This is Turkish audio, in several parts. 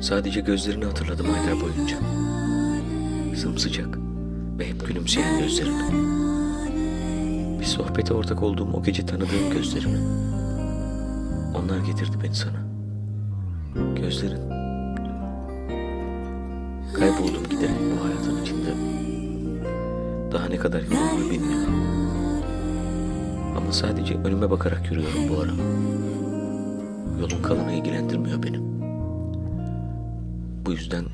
Sadece gözlerini hatırladım aylar boyunca. Sımsıcak ve hep gülümseyen gözlerini. Bir sohbete ortak olduğum o gece tanıdığım gözlerini. Onlar getirdi beni sana. Gözlerin. Kayboldum giderek bu hayatın içinde. Daha ne kadar yolum var bilmiyorum. Ama sadece önüme bakarak yürüyorum bu ara. Yolun kalanı ilgilendirmiyor benim. Bu yüzden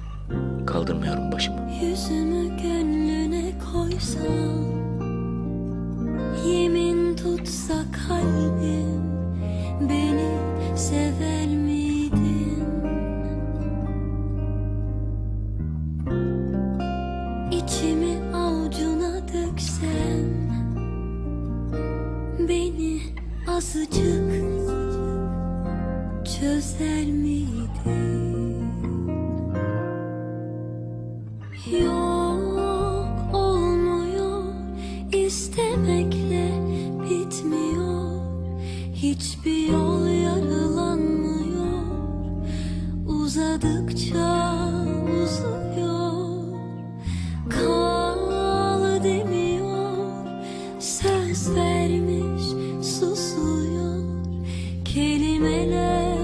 kaldırmıyorum başımı. Yüzümü gönlüne koysam Yemin tutsa kalbim Beni sever miydin? İçimi avucuna döksem Beni azıcık çözer miydin? Hiçbir yol yarılanmıyor Uzadıkça uzuyor. Kal demiyor. Söz vermiş susuyor. Kelimeler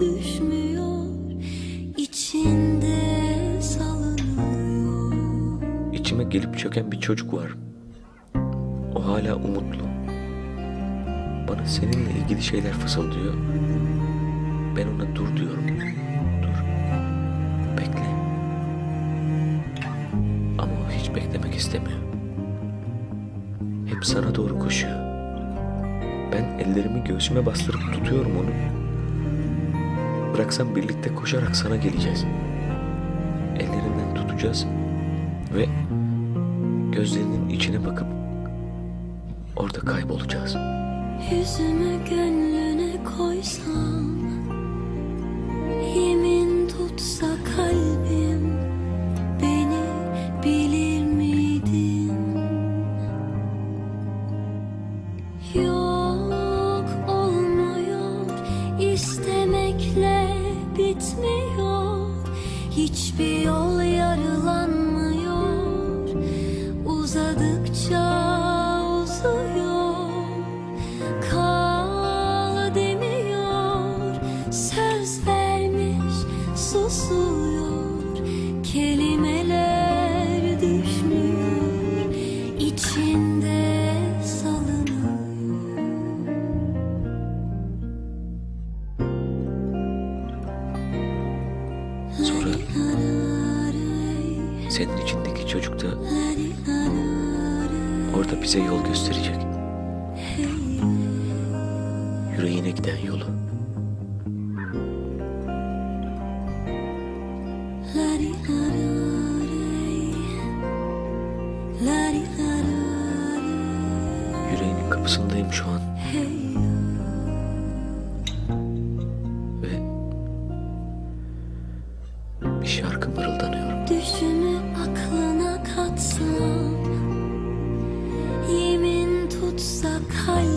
düşmüyor. İçinde salınıyor. İçime gelip çöken bir çocuk var. O hala umutlu. Bana seninle ilgili şeyler fısıldıyor. Ben ona dur diyorum. Dur. Bekle. Ama o hiç beklemek istemiyor. Hep sana doğru koşuyor. Ben ellerimi göğsüme bastırıp tutuyorum onu. Bıraksam birlikte koşarak sana geleceğiz. Ellerinden tutacağız ve gözlerinin içine bakıp orada kaybolacağız. Yüzümü gönlüne koysam Yemin tutsa kalbim Beni bilir miydin? Yok olmuyor istemekle bitmiyor Hiçbir yol yarılanmıyor Uzadıkça susuyor Kelimeler düşmüyor içinde salınıyor Sonra senin içindeki çocuk da orada bize yol gösterecek. Yüreğine giden yolu. Yüreğinin kapısındayım şu an. Ve bir şarkı mırıldanıyorum. Düşümü aklına katsam Yemin tutsa kalbim